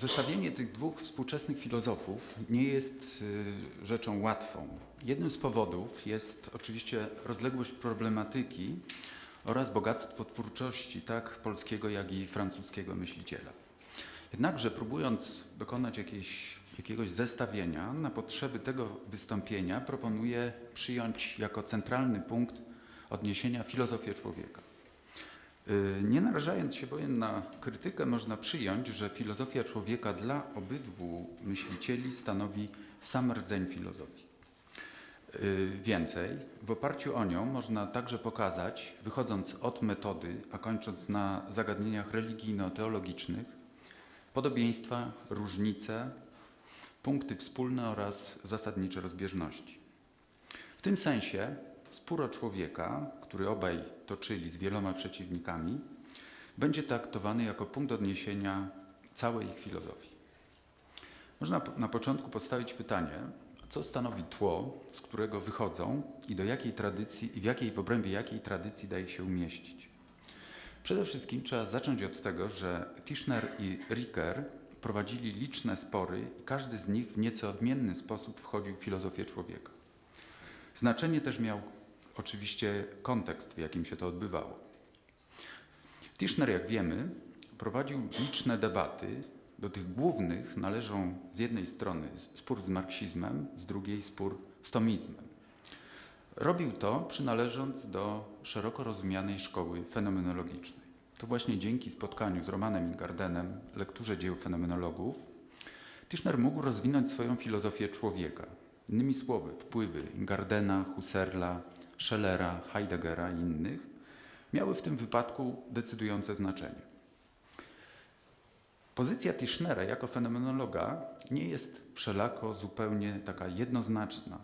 Zestawienie tych dwóch współczesnych filozofów nie jest y, rzeczą łatwą. Jednym z powodów jest oczywiście rozległość problematyki oraz bogactwo twórczości tak polskiego, jak i francuskiego myśliciela. Jednakże próbując dokonać jakiejś, jakiegoś zestawienia na potrzeby tego wystąpienia proponuję przyjąć jako centralny punkt odniesienia filozofię człowieka. Y, Nie narażając się bowiem na krytykę, można przyjąć, że filozofia człowieka dla obydwu myślicieli stanowi sam rdzeń filozofii. Y, Więcej, w oparciu o nią można także pokazać, wychodząc od metody, a kończąc na zagadnieniach religijno-teologicznych, podobieństwa, różnice, punkty wspólne oraz zasadnicze rozbieżności. W tym sensie spór o człowieka, który obaj toczyli z wieloma przeciwnikami, będzie traktowany jako punkt odniesienia całej ich filozofii. Można na początku postawić pytanie, co stanowi tło, z którego wychodzą i do jakiej tradycji i w jakiej w obrębie jakiej tradycji daje się umieścić. Przede wszystkim trzeba zacząć od tego, że Tischner i Ricker prowadzili liczne spory i każdy z nich w nieco odmienny sposób wchodził w filozofię człowieka. Znaczenie też miał oczywiście kontekst, w jakim się to odbywało. Tischner, jak wiemy, prowadził liczne debaty. Do tych głównych należą z jednej strony spór z marksizmem, z drugiej spór z tomizmem. Robił to przynależąc do szeroko rozumianej szkoły fenomenologicznej. To właśnie dzięki spotkaniu z Romanem Ingardenem, lekturze dzieł fenomenologów, Tischner mógł rozwinąć swoją filozofię człowieka. Innymi słowy, wpływy Ingardena, Husserla, Schellera, Heideggera i innych miały w tym wypadku decydujące znaczenie. Pozycja Tischnera jako fenomenologa nie jest wszelako zupełnie taka jednoznaczna,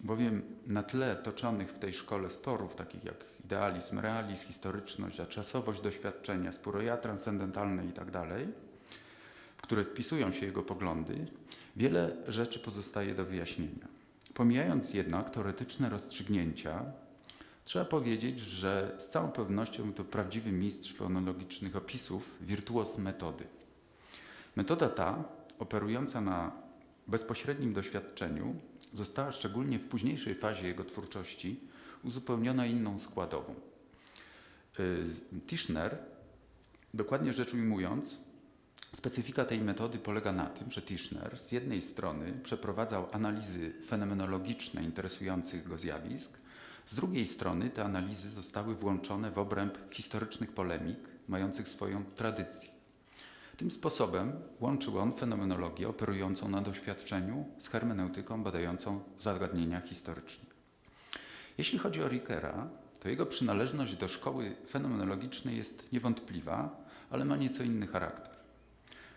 bowiem na tle toczonych w tej szkole sporów, takich jak idealizm, realizm, historyczność, a czasowość doświadczenia, spóroja transcendentalne itd., w które wpisują się jego poglądy, wiele rzeczy pozostaje do wyjaśnienia. Pomijając jednak teoretyczne rozstrzygnięcia, trzeba powiedzieć, że z całą pewnością był to prawdziwy mistrz fonologicznych opisów, wirtuos metody. Metoda ta, operująca na bezpośrednim doświadczeniu, została szczególnie w późniejszej fazie jego twórczości uzupełniona inną składową. Y, Tischner, dokładnie rzecz ujmując, specyfika tej metody polega na tym, że Tischner z jednej strony przeprowadzał analizy fenomenologiczne interesujących go zjawisk, z drugiej strony te analizy zostały włączone w obręb historycznych polemik mających swoją tradycję. Tym sposobem łączył on fenomenologię operującą na doświadczeniu z hermeneutyką badającą zagadnienia historyczne. Jeśli chodzi o Rickera, to jego przynależność do szkoły fenomenologicznej jest niewątpliwa, ale ma nieco inny charakter.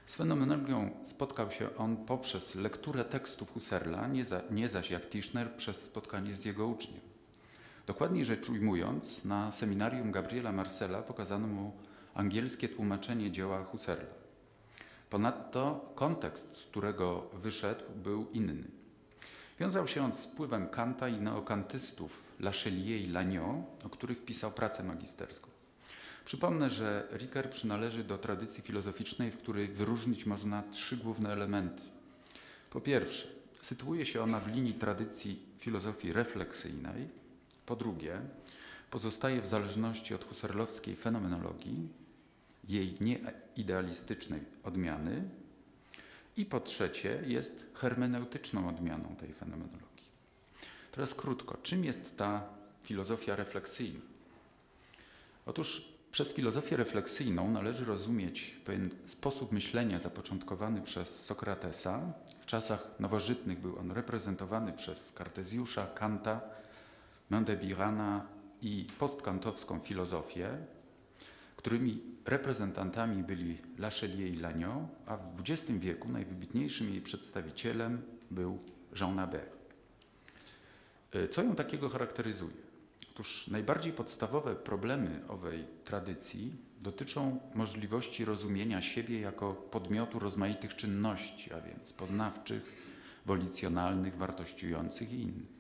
Z fenomenologią spotkał się on poprzez lekturę tekstów Husserla, nie, za, nie zaś jak Tischner przez spotkanie z jego uczniem. Dokładniej rzecz ujmując, na seminarium Gabriela Marcela pokazano mu angielskie tłumaczenie dzieła Husserla. Ponadto kontekst, z którego wyszedł, był inny. Wiązał się on z wpływem Kanta i neokantystów Lachelier i Lagnon, o których pisał pracę magisterską. Przypomnę, że Ricker przynależy do tradycji filozoficznej, w której wyróżnić można trzy główne elementy. Po pierwsze, sytuuje się ona w linii tradycji filozofii refleksyjnej. Po drugie, pozostaje w zależności od husserlowskiej fenomenologii, jej nieidealistycznej odmiany. I po trzecie, jest hermeneutyczną odmianą tej fenomenologii. Teraz krótko, czym jest ta filozofia refleksyjna? Otóż przez filozofię refleksyjną należy rozumieć pewien sposób myślenia zapoczątkowany przez Sokratesa. W czasach nowożytnych był on reprezentowany przez Kartezjusza, Kanta, Mendebirana i postkantowską filozofię, którymi reprezentantami byli Lachelier i Lagnon, a w XX wieku najwybitniejszym jej przedstawicielem był Jean Nabert. Y, Co ją takiego charakteryzuje? Otóż najbardziej podstawowe problemy owej tradycji dotyczą możliwości rozumienia siebie jako podmiotu rozmaitych czynności, a więc poznawczych, wolicjonalnych, wartościujących i innych.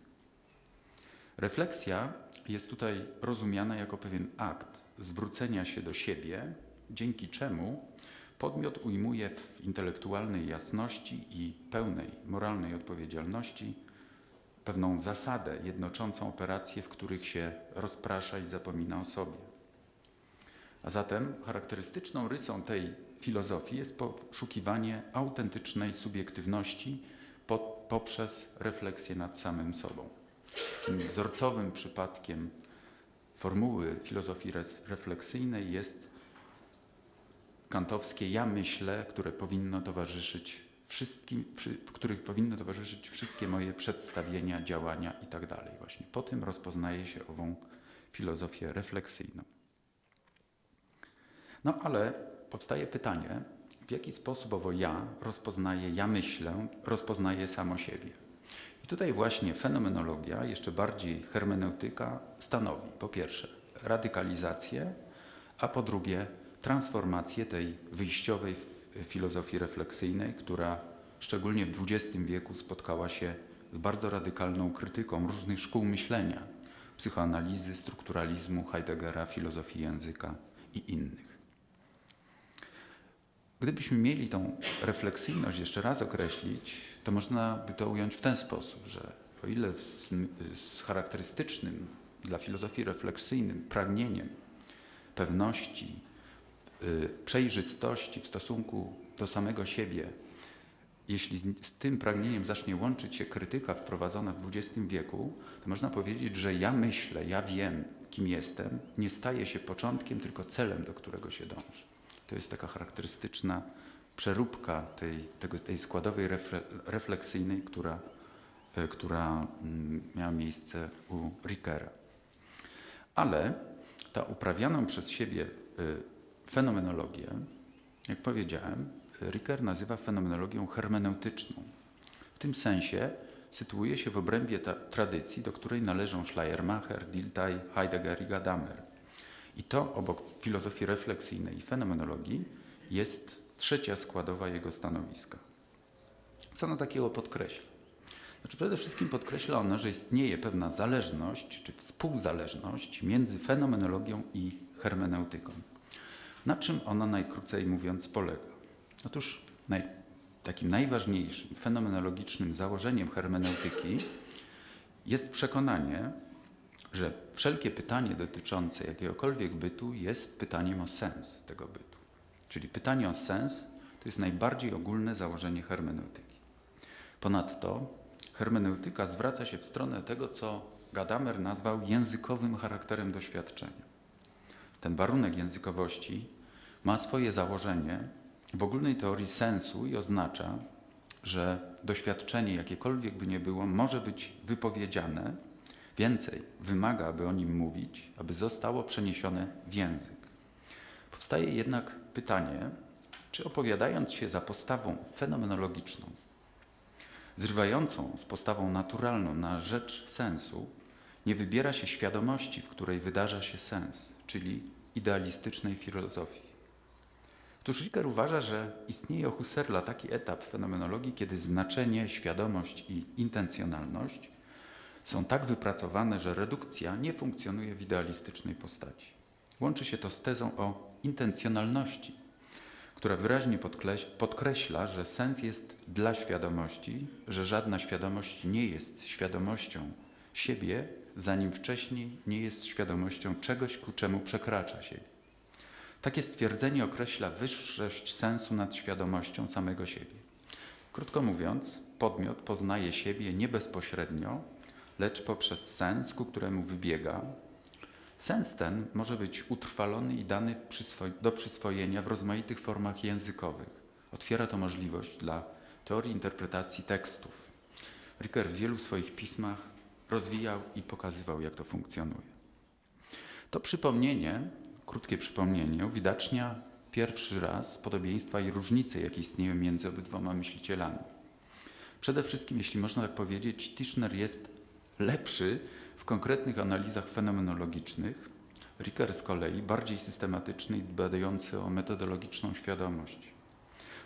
Refleksja jest tutaj rozumiana jako pewien akt zwrócenia się do siebie, dzięki czemu Podmiot ujmuje w intelektualnej jasności i pełnej moralnej odpowiedzialności pewną zasadę jednoczącą operacje, w których się rozprasza i zapomina o sobie. A zatem charakterystyczną rysą tej filozofii jest poszukiwanie autentycznej subiektywności po, poprzez refleksję nad samym sobą. Wzorcowym przypadkiem formuły filozofii refleksyjnej jest kantowskie ja myślę, które powinno towarzyszyć wszystkim, przy, których powinno towarzyszyć wszystkie moje przedstawienia, działania itd. Tak Właśnie po tym rozpoznaje się ową filozofię refleksyjną. No ale powstaje pytanie, w jaki sposób owo ja rozpoznaje, ja myślę, rozpoznaje samo siebie. I tutaj właśnie fenomenologia, jeszcze bardziej hermeneutyka stanowi po pierwsze radykalizację, a po drugie transformację tej wyjściowej filozofii refleksyjnej, która szczególnie w XX wieku spotkała się z bardzo radykalną krytyką różnych szkół myślenia, psychoanalizy, strukturalizmu, Heideggera, filozofii języka i innych. Gdybyśmy mieli tą refleksyjność jeszcze raz określić, to można by to ująć w ten sposób, że o ile z, charakterystycznym dla filozofii refleksyjnym pragnieniem pewności, y, przejrzystości w stosunku do samego siebie, jeśli z, z, tym pragnieniem zacznie łączyć się krytyka wprowadzona w XX wieku, to można powiedzieć, że ja myślę, ja wiem, kim jestem, nie staje się początkiem, tylko celem, do którego się dąży. To jest taka charakterystyczna przeróbka tej, tego, tej składowej refle, refleksyjnej, która, e, która mm, miała miejsce u Rickera. Ale ta uprawianą przez siebie e, fenomenologię, jak powiedziałem, Ricker nazywa fenomenologią hermeneutyczną. W tym sensie sytuuje się w obrębie tradycji, do której należą Schleiermacher, Dilthey, Heidegger i Gadamer. I to obok filozofii refleksyjnej i fenomenologii jest trzecia składowa jego stanowiska. Co ono takiego podkreśla? Znaczy przede wszystkim podkreśla ono, że istnieje pewna zależność czy współzależność między fenomenologią i hermeneutyką. Na czym ona najkrócej mówiąc polega? Otóż naj, takim najważniejszym fenomenologicznym założeniem hermeneutyki jest przekonanie, że wszelkie pytanie dotyczące jakiegokolwiek bytu jest pytaniem o sens tego bytu. Czyli pytanie o sens to jest najbardziej ogólne założenie hermeneutyki. Ponadto hermeneutyka zwraca się w stronę tego, co Gadamer nazwał językowym charakterem doświadczenia. Ten warunek językowości ma swoje założenie w ogólnej teorii sensu i oznacza, że doświadczenie, jakiekolwiek by nie było, może być wypowiedziane, więcej, wymaga, aby o nim mówić, aby zostało przeniesione w język. Powstaje jednak pytanie, czy opowiadając się za postawą fenomenologiczną, zrywającą z postawą naturalną na rzecz sensu, nie wybiera się świadomości, w której wydarza się sens, czyli idealistycznej filozofii. Otóż Ricker uważa, że istnieje u Husserla taki etap fenomenologii, kiedy znaczenie, świadomość i intencjonalność są tak wypracowane, że redukcja nie funkcjonuje w idealistycznej postaci. Łączy się to z tezą o intencjonalności, która wyraźnie podkreśla, że sens jest dla świadomości, że żadna świadomość nie jest świadomością siebie, zanim wcześniej nie jest świadomością czegoś, ku czemu przekracza siebie. Takie stwierdzenie określa wyższość sensu nad świadomością samego siebie. Krótko mówiąc, podmiot poznaje siebie nie bezpośrednio, lecz poprzez sens, ku któremu wybiega. Sens ten może być utrwalony i dany do przyswojenia w rozmaitych formach językowych. Otwiera to możliwość dla teorii interpretacji tekstów. Ricker w wielu swoich pismach rozwijał i pokazywał, jak to funkcjonuje. To przypomnienie krótkie przypomnienie uwidacznia pierwszy raz podobieństwa i różnice, jakie istnieją między obydwoma myślicielami. Przede wszystkim, jeśli można tak powiedzieć, Tischner jest lepszy w konkretnych analizach fenomenologicznych, Ricker z kolei bardziej systematyczny i badający o metodologiczną świadomość.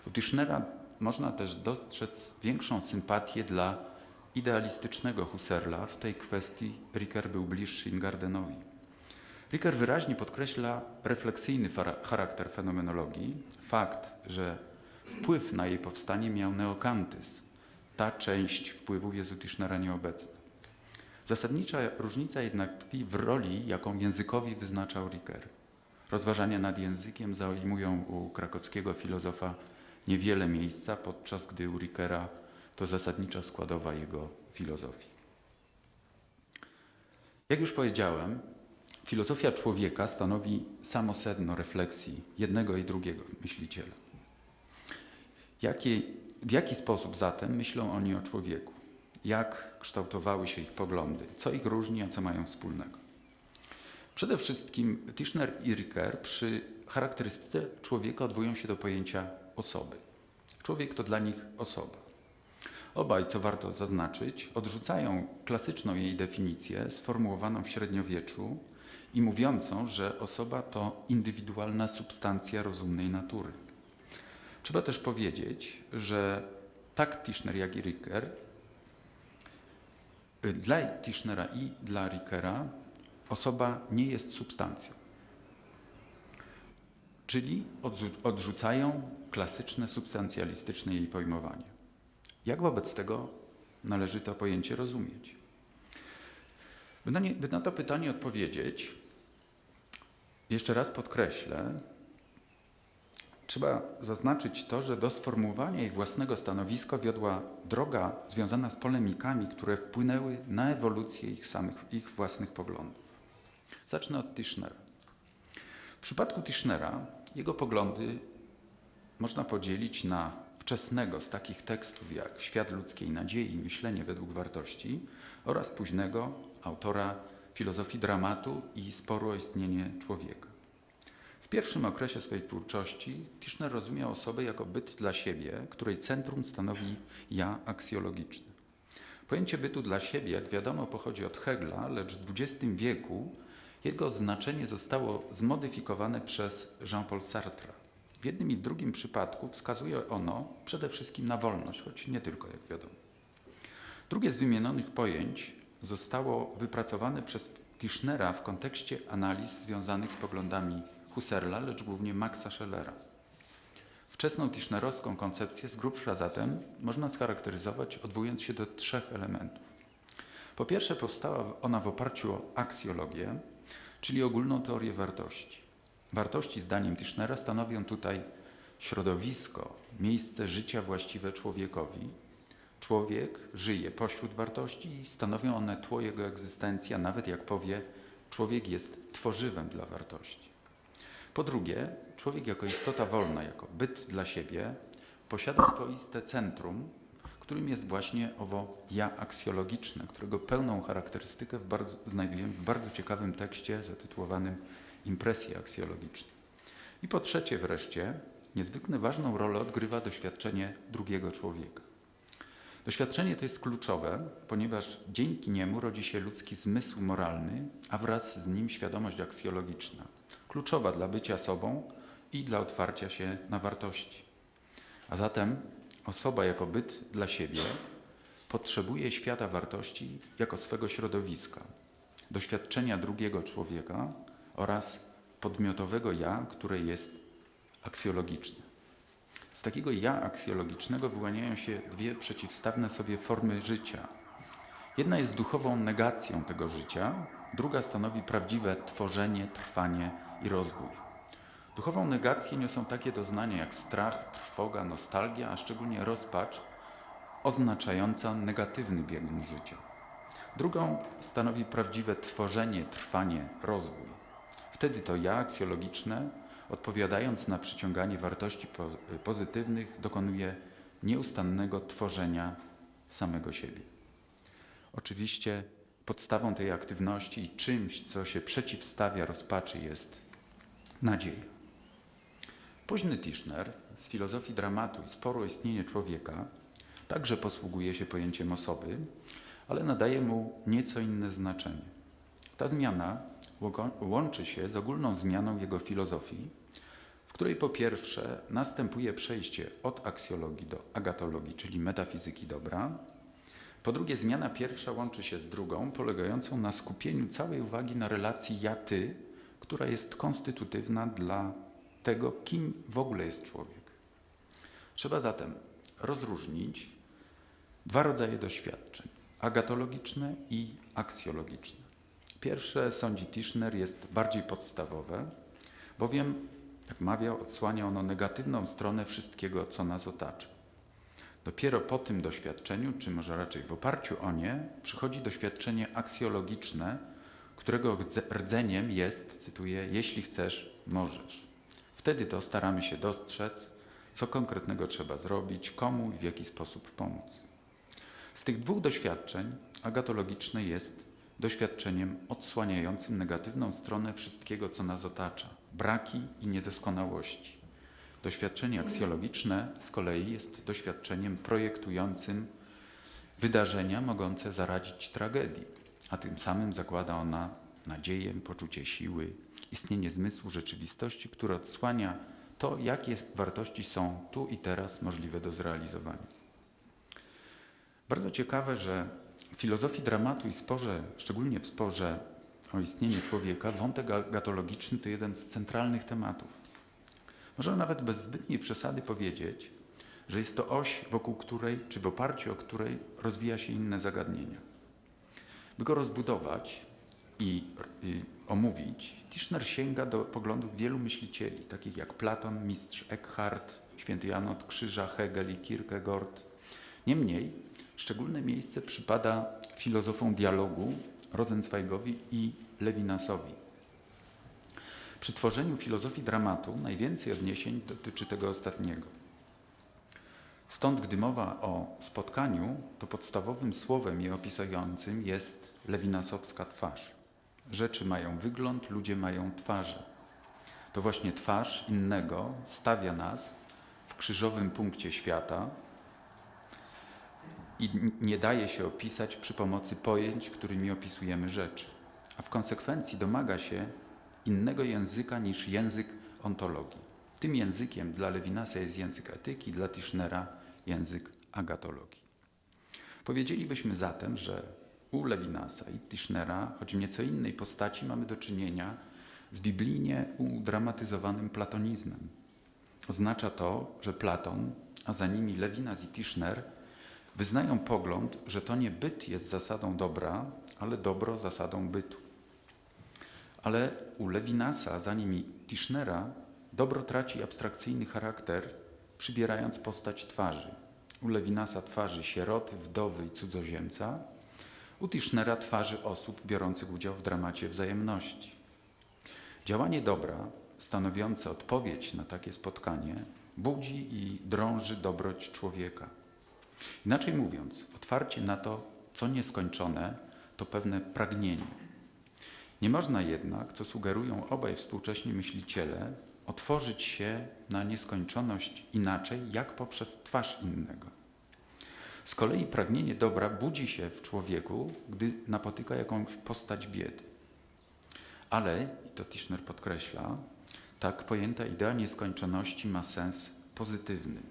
U Tischnera można też dostrzec większą sympatię dla idealistycznego Husserla. W tej kwestii Ricker był bliższy Ingardenowi. Ricker wyraźnie podkreśla refleksyjny charakter fenomenologii, fakt, że wpływ na jej powstanie miał neokantyzm. Ta część wpływów jest u Tischnera nieobecna. Zasadnicza różnica jednak tkwi w roli, jaką językowi wyznaczał Ricker. Rozważania nad językiem zajmują u krakowskiego filozofa niewiele miejsca, podczas gdy u Rickera to zasadnicza składowa jego filozofii. Jak już powiedziałem, filozofia człowieka stanowi samo sedno refleksji jednego i drugiego myśliciela. Jakie, w jaki sposób zatem myślą oni o człowieku? Jak kształtowały się ich poglądy? Co ich różni, a co mają wspólnego? Przede wszystkim Tischner i Ricker przy charakterystyce człowieka odwołują się do pojęcia osoby. Człowiek to dla nich osoba. Obaj, co warto zaznaczyć, odrzucają klasyczną jej definicję sformułowaną w średniowieczu i mówiącą, że osoba to indywidualna substancja rozumnej natury. Trzeba też powiedzieć, że tak Tischner jak i Ricker, dla Tischnera i dla Rickera osoba nie jest substancją. Czyli odrzu- odrzucają klasyczne, substancjalistyczne jej pojmowanie. Jak wobec tego należy to pojęcie rozumieć? By na, nie, by na to pytanie odpowiedzieć, jeszcze raz podkreślę, trzeba zaznaczyć to, że do sformułowania ich własnego stanowiska wiodła droga związana z polemikami, które wpłynęły na ewolucję ich samych, ich własnych poglądów. Zacznę od Tischnera. W przypadku Tischnera jego poglądy można podzielić na wczesnego z takich tekstów jak Świat ludzkiej nadziei myślenie według wartości oraz późnego autora filozofii dramatu i sporu o istnienie człowieka. W pierwszym okresie swojej twórczości Tischner rozumiał osobę jako byt dla siebie, której centrum stanowi ja aksjologiczne. Pojęcie bytu dla siebie, jak wiadomo, pochodzi od Hegla, lecz w XX wieku jego znaczenie zostało zmodyfikowane przez Jean-Paul Sartre. W jednym i drugim przypadku wskazuje ono przede wszystkim na wolność, choć nie tylko, jak wiadomo. Drugie z wymienionych pojęć zostało wypracowane przez Tischnera w kontekście analiz związanych z poglądami Husserla, lecz głównie Maxa Schellera. Wczesną tischnerowską koncepcję z grubsza zatem można scharakteryzować odwołując się do trzech elementów. Po pierwsze powstała ona w oparciu o aksjologię, czyli ogólną teorię wartości. Wartości, zdaniem Tischnera, stanowią tutaj środowisko, miejsce życia właściwe człowiekowi. Człowiek żyje pośród wartości i stanowią one tło jego egzystencji, a nawet jak powie, człowiek jest tworzywem dla wartości. Po drugie, człowiek jako istota wolna, jako byt dla siebie, posiada swoiste centrum, którym jest właśnie owo ja aksjologiczne, którego pełną charakterystykę w bardzo, znajdujemy w bardzo ciekawym tekście zatytułowanym Impresje aksjologiczne. I po trzecie wreszcie, niezwykle ważną rolę odgrywa doświadczenie drugiego człowieka. Doświadczenie to jest kluczowe, ponieważ dzięki niemu rodzi się ludzki zmysł moralny, a wraz z nim świadomość aksjologiczna, kluczowa dla bycia sobą i dla otwarcia się na wartości. A zatem osoba jako byt dla siebie potrzebuje świata wartości jako swego środowiska, doświadczenia drugiego człowieka oraz podmiotowego ja, które jest aksjologiczne. Z takiego ja aksjologicznego wyłaniają się dwie przeciwstawne sobie formy życia. Jedna jest duchową negacją tego życia, druga stanowi prawdziwe tworzenie, trwanie i rozwój. Duchową negację niosą takie doznania jak strach, trwoga, nostalgia, a szczególnie rozpacz, oznaczająca negatywny biegun życia. Drugą stanowi prawdziwe tworzenie, trwanie, rozwój. Wtedy to ja aksjologiczne, odpowiadając na przyciąganie wartości po- pozytywnych, dokonuje nieustannego tworzenia samego siebie. Oczywiście podstawą tej aktywności i czymś, co się przeciwstawia rozpaczy, jest nadzieja. Późny Tischner z filozofii dramatu i sporu istnienie człowieka także posługuje się pojęciem osoby, ale nadaje mu nieco inne znaczenie. Ta zmiana łączy się z ogólną zmianą jego filozofii, w której po pierwsze następuje przejście od aksjologii do agatologii, czyli metafizyki dobra. Po drugie, zmiana pierwsza łączy się z drugą, polegającą na skupieniu całej uwagi na relacji ja-ty która jest konstytutywna dla tego, kim w ogóle jest człowiek. Trzeba zatem rozróżnić dwa rodzaje doświadczeń: agatologiczne i aksjologiczne. Pierwsze, sądzi Tischner, jest bardziej podstawowe, bowiem, jak mawiał, odsłania ono negatywną stronę wszystkiego, co nas otacza. Dopiero po tym doświadczeniu, czy może raczej w oparciu o nie, przychodzi doświadczenie aksjologiczne, którego rdzeniem jest, cytuję, jeśli chcesz, możesz. Wtedy to staramy się dostrzec, co konkretnego trzeba zrobić, komu i w jaki sposób pomóc. Z tych dwóch doświadczeń agatologiczne jest doświadczeniem odsłaniającym negatywną stronę wszystkiego, co nas otacza, braki i niedoskonałości. Doświadczenie aksjologiczne z kolei jest doświadczeniem projektującym wydarzenia mogące zaradzić tragedii, a tym samym zakłada ona nadzieję, poczucie siły, istnienie zmysłu rzeczywistości, które odsłania to, jakie wartości są tu i teraz możliwe do zrealizowania. Bardzo ciekawe, że w filozofii dramatu i sporze, szczególnie w sporze o istnienie człowieka, wątek gatologiczny to jeden z centralnych tematów. Można nawet bez zbytniej przesady powiedzieć, że jest to oś, wokół której, czy w oparciu o której rozwija się inne zagadnienia. By go rozbudować i, i omówić, Tischner sięga do poglądów wielu myślicieli, takich jak Platon, mistrz Eckhart, święty Jan od Krzyża, Hegel i Kierkegaard. Niemniej szczególne miejsce przypada filozofom dialogu Rosenzweigowi i Lewinasowi. Przy tworzeniu filozofii dramatu najwięcej odniesień dotyczy tego ostatniego. Stąd, gdy mowa o spotkaniu, to podstawowym słowem je opisującym jest lewinasowska twarz. Rzeczy mają wygląd, ludzie mają twarze. To właśnie twarz innego stawia nas w krzyżowym punkcie świata i nie daje się opisać przy pomocy pojęć, którymi opisujemy rzeczy, a w konsekwencji domaga się innego języka niż język ontologii. Tym językiem dla Lewinasa jest język etyki, dla Tischnera język agatologii. Powiedzielibyśmy zatem, że u Lewinasa i Tischnera, choć w nieco innej postaci, mamy do czynienia z biblijnie udramatyzowanym platonizmem. Oznacza to, że Platon, a za nimi Lewinas i Tischner wyznają pogląd, że to nie byt jest zasadą dobra, ale dobro zasadą bytu. Ale u Lewinasa, za nimi Tischnera, dobro traci abstrakcyjny charakter, przybierając postać twarzy. U Lewinasa twarzy sieroty, wdowy i cudzoziemca, u Tischnera twarzy osób biorących udział w dramacie wzajemności. Działanie dobra, stanowiące odpowiedź na takie spotkanie, budzi i drąży dobroć człowieka. Inaczej mówiąc, otwarcie na to, co nieskończone, to pewne pragnienie. Nie można jednak, co sugerują obaj współcześni myśliciele, otworzyć się na nieskończoność inaczej, jak poprzez twarz innego. Z kolei pragnienie dobra budzi się w człowieku, gdy napotyka jakąś postać biedy. Ale, i to Tischner podkreśla, tak pojęta idea nieskończoności ma sens pozytywny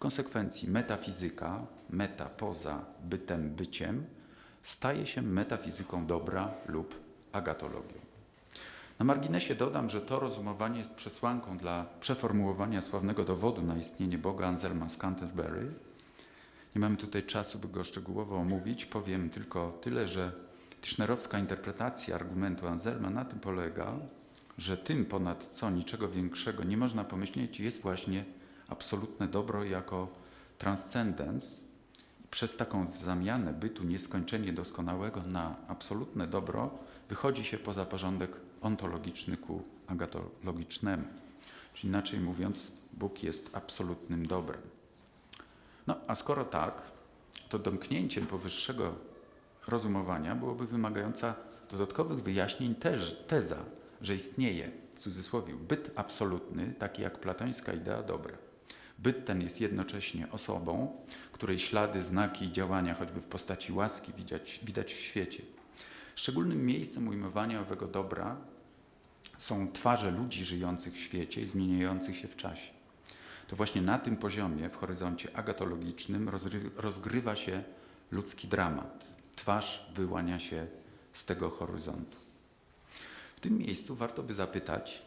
konsekwencji metafizyka, meta poza bytem, byciem, staje się metafizyką dobra lub agatologią. Na marginesie dodam, że to rozumowanie jest przesłanką dla przeformułowania sławnego dowodu na istnienie Boga Anselma z Canterbury. Nie mamy tutaj czasu, by go szczegółowo omówić. Powiem tylko tyle, że Tischnerowska interpretacja argumentu Anselma na tym polega, że tym ponad co niczego większego nie można pomyśleć jest właśnie absolutne dobro jako transcendens, przez taką zamianę bytu nieskończenie doskonałego na absolutne dobro wychodzi się poza porządek ontologiczny ku agatologicznemu. Czyli inaczej mówiąc, Bóg jest absolutnym dobrem. No a skoro tak, to domknięciem powyższego rozumowania byłoby wymagająca dodatkowych wyjaśnień też, teza, że istnieje, w cudzysłowie, byt absolutny, taki jak platońska idea dobra. Byt ten jest jednocześnie osobą, której ślady, znaki i działania, choćby w postaci łaski, widać, widać w świecie. Szczególnym miejscem ujmowania owego dobra są twarze ludzi żyjących w świecie i zmieniających się w czasie. To właśnie na tym poziomie, w horyzoncie agatologicznym, rozgrywa się ludzki dramat. Twarz wyłania się z tego horyzontu. W tym miejscu warto by zapytać,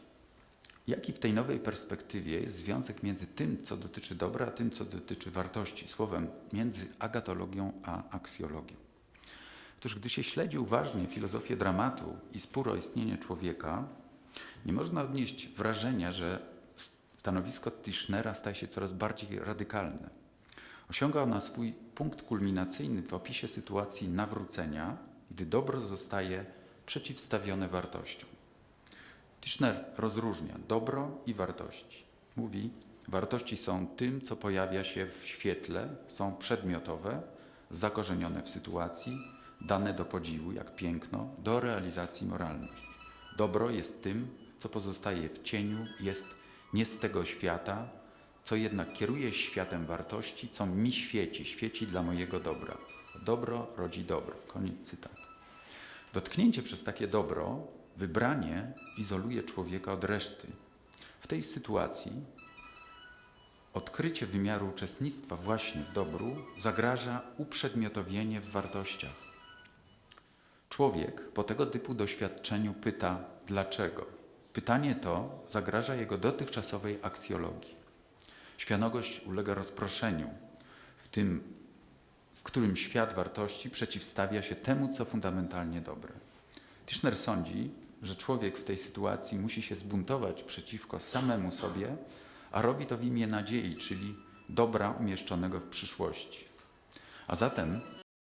jaki w tej nowej perspektywie jest związek między tym, co dotyczy dobra, a tym, co dotyczy wartości, słowem między agatologią a aksjologią. Otóż gdy się śledzi uważnie filozofię dramatu i spór o istnienie człowieka, nie można odnieść wrażenia, że stanowisko Tischnera staje się coraz bardziej radykalne. Osiąga ona swój punkt kulminacyjny w opisie sytuacji nawrócenia, gdy dobro zostaje przeciwstawione wartościom. Tischner rozróżnia dobro i wartości. Mówi, wartości są tym, co pojawia się w świetle, są przedmiotowe, zakorzenione w sytuacji, dane do podziwu, jak piękno, do realizacji moralność. Dobro jest tym, co pozostaje w cieniu, jest nie z tego świata, co jednak kieruje światem wartości, co mi świeci, świeci dla mojego dobra. Dobro rodzi dobro. Koniec cytatu. Dotknięcie przez takie dobro, wybranie izoluje człowieka od reszty. W tej sytuacji odkrycie wymiaru uczestnictwa właśnie w dobru zagraża uprzedmiotowienie w wartościach. Człowiek po tego typu doświadczeniu pyta dlaczego. Pytanie to zagraża jego dotychczasowej aksjologii. Świanogość ulega rozproszeniu, w tym, w którym świat wartości przeciwstawia się temu, co fundamentalnie dobre. Tischner sądzi, że człowiek w tej sytuacji musi się zbuntować przeciwko samemu sobie, a robi to w imię nadziei, czyli dobra umieszczonego w przyszłości. A zatem